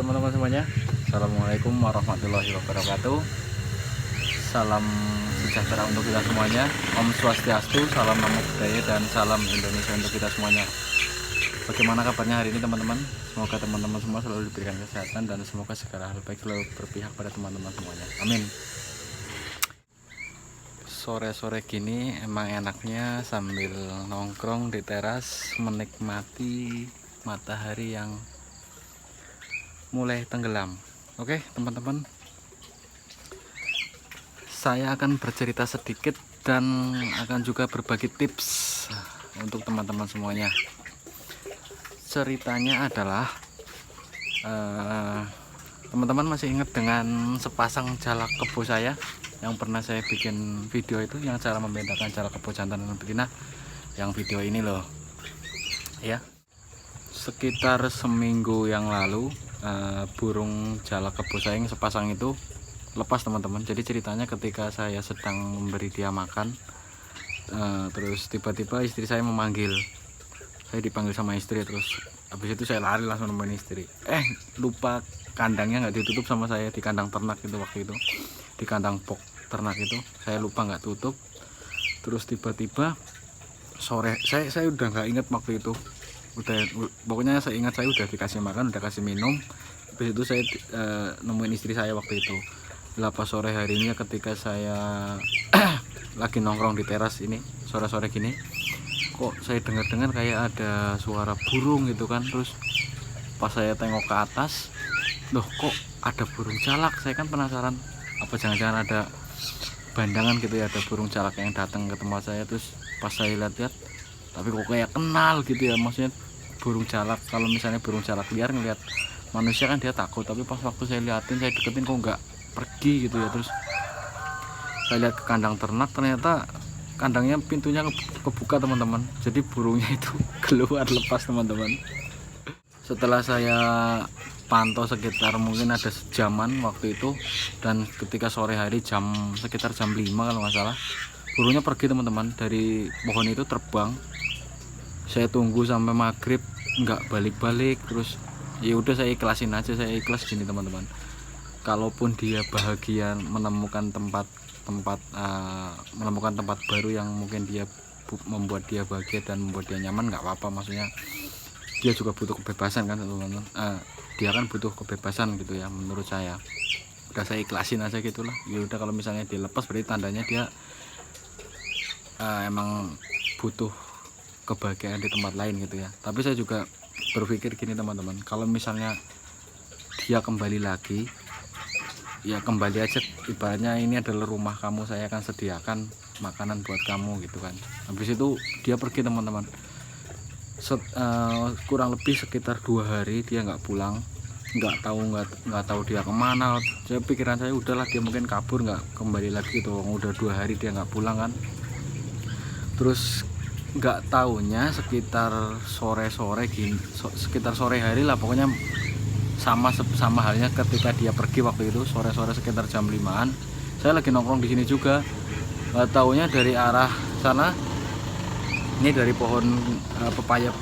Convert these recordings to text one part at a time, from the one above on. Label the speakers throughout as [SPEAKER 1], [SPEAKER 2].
[SPEAKER 1] Teman-teman semuanya. Assalamualaikum warahmatullahi wabarakatuh. Salam sejahtera untuk kita semuanya. Om Swastiastu, salam namo budaya dan salam Indonesia untuk kita semuanya. Bagaimana kabarnya hari ini teman-teman? Semoga teman-teman semua selalu diberikan kesehatan dan semoga segala hal baik selalu berpihak pada teman-teman semuanya. Amin. Sore-sore gini emang enaknya sambil nongkrong di teras menikmati matahari yang mulai tenggelam. Oke, teman-teman. Saya akan bercerita sedikit dan akan juga berbagi tips untuk teman-teman semuanya. Ceritanya adalah eh, teman-teman masih ingat dengan sepasang jalak kebo saya yang pernah saya bikin video itu yang cara membedakan jalak kebo jantan dan betina yang video ini loh ya sekitar seminggu yang lalu uh, burung jalak kebo saya yang sepasang itu lepas teman-teman. Jadi ceritanya ketika saya sedang memberi dia makan uh, terus tiba-tiba istri saya memanggil. Saya dipanggil sama istri terus habis itu saya lari langsung nemuin istri. Eh lupa kandangnya nggak ditutup sama saya di kandang ternak itu waktu itu. Di kandang pok ternak itu saya lupa nggak tutup. Terus tiba-tiba sore saya saya udah nggak inget waktu itu udah pokoknya saya ingat saya udah dikasih makan udah kasih minum. Habis itu saya e, nemuin istri saya waktu itu. Lah pas sore harinya ketika saya lagi nongkrong di teras ini sore-sore gini kok saya dengar-dengar kayak ada suara burung gitu kan. Terus pas saya tengok ke atas loh kok ada burung jalak saya kan penasaran apa jangan-jangan ada bandangan gitu ya ada burung jalak yang datang ke tempat saya. Terus pas saya lihat-lihat tapi kok kayak kenal gitu ya maksudnya burung jalak. Kalau misalnya burung jalak liar ngeliat manusia kan dia takut. Tapi pas waktu saya liatin saya deketin kok nggak pergi gitu ya. Terus saya lihat ke kandang ternak ternyata kandangnya pintunya kebuka teman-teman. Jadi burungnya itu keluar lepas teman-teman. Setelah saya pantau sekitar mungkin ada sejaman waktu itu dan ketika sore hari jam sekitar jam 5 kalau nggak salah burungnya pergi teman-teman dari pohon itu terbang saya tunggu sampai maghrib nggak balik-balik terus ya udah saya ikhlasin aja saya ikhlas gini teman-teman. Kalaupun dia bahagia menemukan tempat tempat uh, menemukan tempat baru yang mungkin dia membuat dia bahagia dan membuat dia nyaman nggak apa-apa. Maksudnya dia juga butuh kebebasan kan teman-teman? Uh, dia kan butuh kebebasan gitu ya menurut saya. Udah saya ikhlasin aja gitulah. Ya udah kalau misalnya dilepas berarti tandanya dia uh, emang butuh kebahagiaan di tempat lain gitu ya. Tapi saya juga berpikir gini teman-teman. Kalau misalnya dia kembali lagi ya kembali aja. Ibaratnya ini adalah rumah kamu saya akan sediakan makanan buat kamu gitu kan. Habis itu dia pergi teman-teman. Set, uh, kurang lebih sekitar dua hari dia nggak pulang. Nggak tahu nggak nggak tahu dia ke mana. Saya pikiran saya udahlah dia mungkin kabur nggak kembali lagi tuh udah dua hari dia nggak pulang kan. Terus nggak tahunya sekitar sore-sore gini sekitar sore hari lah pokoknya sama sama halnya ketika dia pergi waktu itu sore-sore sekitar jam 5an saya lagi nongkrong di sini juga. Nggak tahunya dari arah sana ini dari pohon uh, pepaya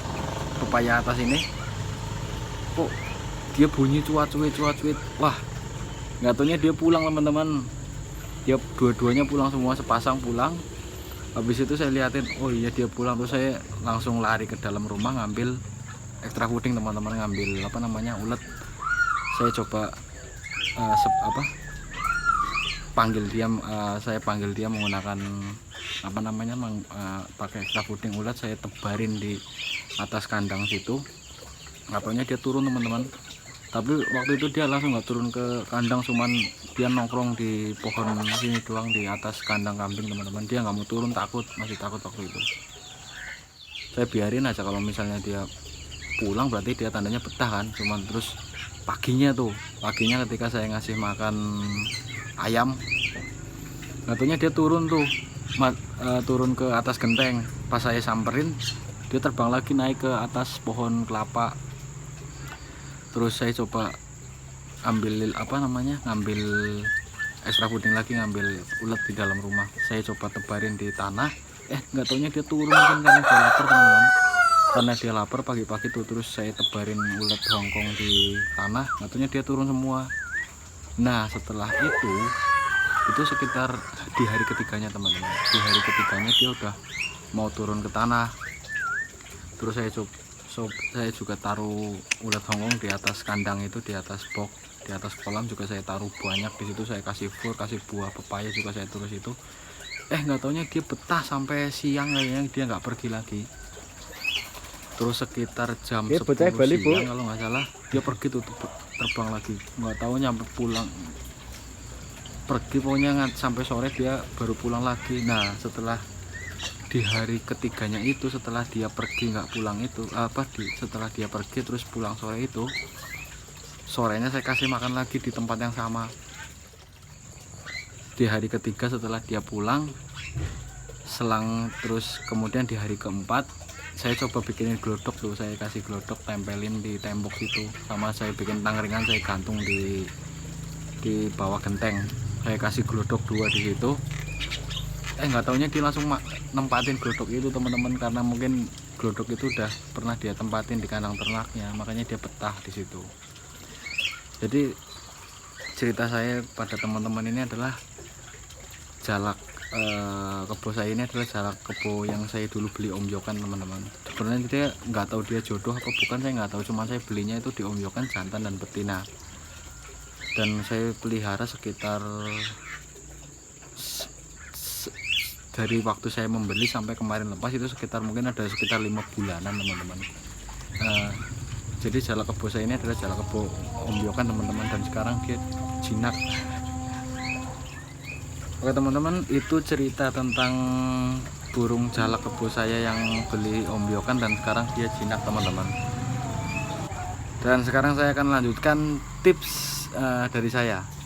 [SPEAKER 1] pepaya atas ini. Kok dia bunyi cuat-cuit cuat-cuit wah nggak tahunya dia pulang teman-teman. Dia dua-duanya pulang semua sepasang pulang habis itu saya liatin oh iya dia pulang. Terus saya langsung lari ke dalam rumah ngambil ekstra puding teman-teman ngambil apa namanya ulet. Saya coba uh, sep, apa panggil dia uh, saya panggil dia menggunakan apa namanya mang, uh, pakai extra puding ulat saya tebarin di atas kandang situ. Katanya dia turun teman-teman tapi waktu itu dia langsung nggak turun ke kandang cuman dia nongkrong di pohon sini doang di atas kandang kambing teman-teman. Dia nggak mau turun takut masih takut waktu itu. Saya biarin aja kalau misalnya dia pulang berarti dia tandanya betah kan. Cuman terus paginya tuh paginya ketika saya ngasih makan ayam katanya dia turun tuh uh, turun ke atas genteng. Pas saya samperin dia terbang lagi naik ke atas pohon kelapa terus saya coba ambil apa namanya ngambil ekstra puding lagi ngambil ulet di dalam rumah. Saya coba tebarin di tanah. Eh nggak taunya dia turun mungkin karena dia lapar teman-teman. Karena dia lapar pagi-pagi tuh terus saya tebarin ulat hongkong di tanah. Katanya dia turun semua. Nah setelah itu itu sekitar di hari ketiganya teman-teman. Di hari ketiganya dia udah mau turun ke tanah. Terus saya coba saya juga taruh ulat hongkong di atas kandang itu di atas box di atas kolam juga saya taruh banyak. Di situ saya kasih fur kasih buah pepaya juga saya terus itu. Eh nggak taunya dia betah sampai siang kayaknya. Dia nggak pergi lagi. Terus sekitar jam
[SPEAKER 2] Dia
[SPEAKER 1] 10
[SPEAKER 2] bocah Bali, Bu.
[SPEAKER 1] siang kalau nggak salah dia pergi tuh ter- terbang lagi. Nggak tahu nyampe pulang. Pergi pokoknya sampai sore dia baru pulang lagi. Nah setelah di hari ketiganya itu setelah dia pergi nggak pulang itu apa di setelah dia pergi terus pulang sore itu sorenya saya kasih makan lagi di tempat yang sama. Di hari ketiga setelah dia pulang selang terus kemudian di hari keempat saya coba bikinin glodok tuh saya kasih glodok tempelin di tembok situ sama saya bikin tangringan saya gantung di di bawah genteng. Saya kasih glodok dua di situ eh nggak taunya dia langsung nempatin glodok itu teman-teman karena mungkin glodok itu udah pernah dia tempatin di kandang ternaknya makanya dia betah di situ. Jadi cerita saya pada teman-teman ini adalah jalak eh, kebo saya ini adalah jalak kebo yang saya dulu beli Om Yokan teman-teman. Sebenarnya dia nggak tahu dia jodoh apa bukan saya nggak tahu cuma saya belinya itu di Om Yokan jantan dan betina. Dan saya pelihara sekitar dari waktu saya membeli sampai kemarin lepas itu sekitar mungkin ada sekitar lima bulanan teman-teman. Eh, jadi jalak kebo saya ini adalah jalak kebo Om Yokan teman-teman dan sekarang dia jinak. Oke teman-teman itu cerita tentang burung jalak kebo saya yang beli Om Yokan dan sekarang dia jinak teman-teman. Dan sekarang saya akan lanjutkan tips eh, dari saya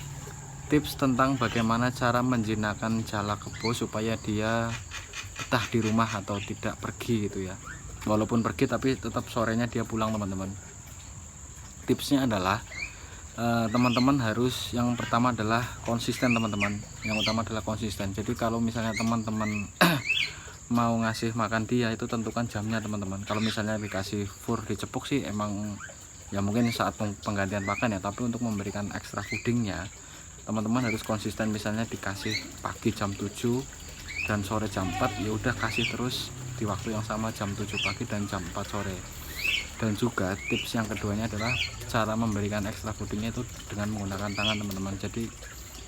[SPEAKER 1] tips tentang bagaimana cara menjinakkan jalak kebo supaya dia betah di rumah atau tidak pergi gitu ya. Walaupun pergi tapi tetap sorenya dia pulang teman-teman. Tipsnya adalah eh, teman-teman harus yang pertama adalah konsisten teman-teman. Yang utama adalah konsisten. Jadi kalau misalnya teman-teman mau ngasih makan dia itu tentukan jamnya teman-teman. Kalau misalnya dikasih fur dicepuk sih emang ya mungkin saat peng- penggantian pakan ya tapi untuk memberikan ekstra foodingnya teman-teman harus konsisten misalnya dikasih pagi jam 7 dan sore jam 4 ya udah kasih terus di waktu yang sama jam 7 pagi dan jam 4 sore. Dan juga tips yang keduanya adalah cara memberikan ekstra foodingnya itu dengan menggunakan tangan teman-teman. Jadi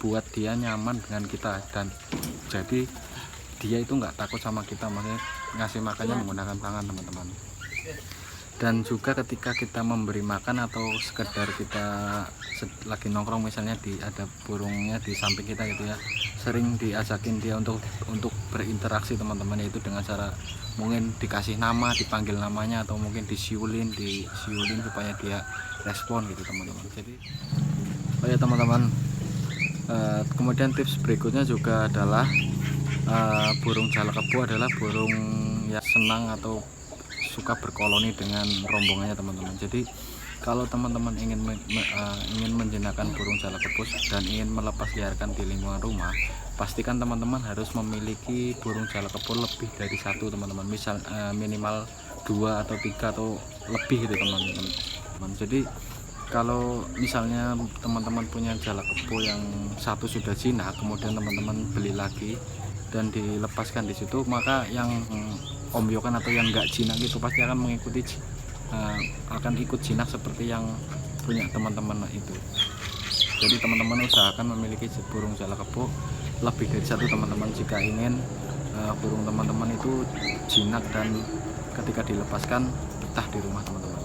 [SPEAKER 1] buat dia nyaman dengan kita dan jadi dia itu nggak takut sama kita maksudnya ngasih makannya menggunakan tangan teman-teman dan juga ketika kita memberi makan atau sekedar kita lagi nongkrong misalnya di ada burungnya di samping kita gitu ya sering diajakin dia untuk untuk berinteraksi teman-teman yaitu dengan cara mungkin dikasih nama dipanggil namanya atau mungkin disiulin disiulin supaya dia respon gitu teman-teman. Jadi oh ya teman-teman Eh, kemudian tips berikutnya juga adalah eh, burung jalak kebo adalah burung yang senang atau suka berkoloni dengan rombongannya teman-teman. Jadi kalau teman-teman ingin men- me- eh, ingin menjinakkan burung jalak kebo dan ingin melepas liarkan di lingkungan rumah pastikan teman-teman harus memiliki burung jalak kebo lebih dari satu teman-teman. Misal eh, minimal dua atau tiga atau lebih gitu teman-teman. Jadi kalau misalnya teman-teman punya jalak kebo yang satu sudah jinak kemudian teman-teman beli lagi dan dilepaskan di situ maka yang mm, Om Yokan atau yang nggak jinak itu pasti akan mengikuti eh, akan ikut jinak seperti yang punya teman-teman itu. Jadi teman-teman usahakan memiliki burung jalak kebo lebih dari satu teman-teman. Jika ingin eh, burung teman-teman itu jinak dan ketika dilepaskan betah di rumah teman-teman.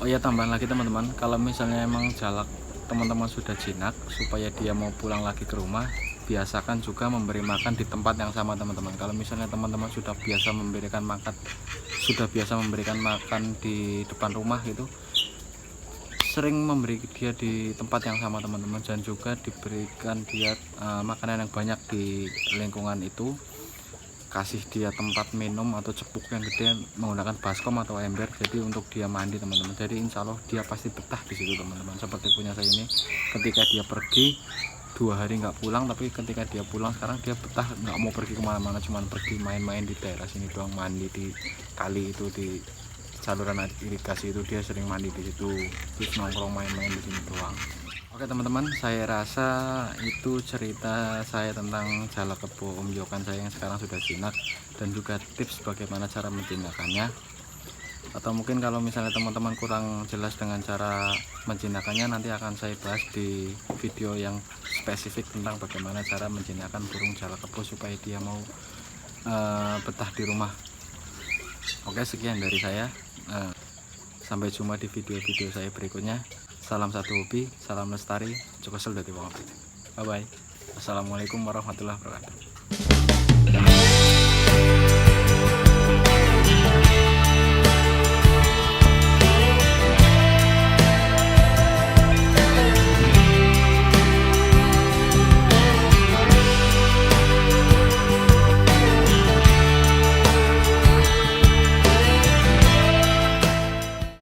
[SPEAKER 1] Oh ya tambahan lagi teman-teman, kalau misalnya emang jalak teman-teman sudah jinak supaya dia mau pulang lagi ke rumah, biasakan juga memberi makan di tempat yang sama teman-teman. Kalau misalnya teman-teman sudah biasa memberikan makan, sudah biasa memberikan makan di depan rumah gitu, sering memberi dia di tempat yang sama teman-teman. Dan juga diberikan dia eh, makanan yang banyak di lingkungan itu. Kasih dia tempat minum atau cepuk yang gede menggunakan baskom atau ember jadi untuk dia mandi teman-teman. Jadi insya Allah dia pasti betah di situ teman-teman. Seperti punya saya ini ketika dia pergi dua hari nggak pulang tapi ketika dia pulang sekarang dia betah nggak mau pergi ke mana-mana cuman pergi main-main di teras ini doang mandi di kali itu di saluran irigasi itu dia sering mandi di situ terus nongkrong main-main di sini doang. Oke teman-teman saya rasa itu cerita saya tentang jala kebo Om Yokan saya yang sekarang sudah jinak dan juga tips bagaimana cara menjinakkannya atau mungkin kalau misalnya teman-teman kurang jelas dengan cara menjinakkannya nanti akan saya bahas di video yang spesifik tentang bagaimana cara menjinakkan burung jala kebo supaya dia mau eh, betah di rumah. Oke sekian dari saya. Eh, sampai jumpa di video-video saya berikutnya. Salam satu hobi salam lestari. Cukup dari bye bye assalamualaikum warahmatullahi wabarakatuh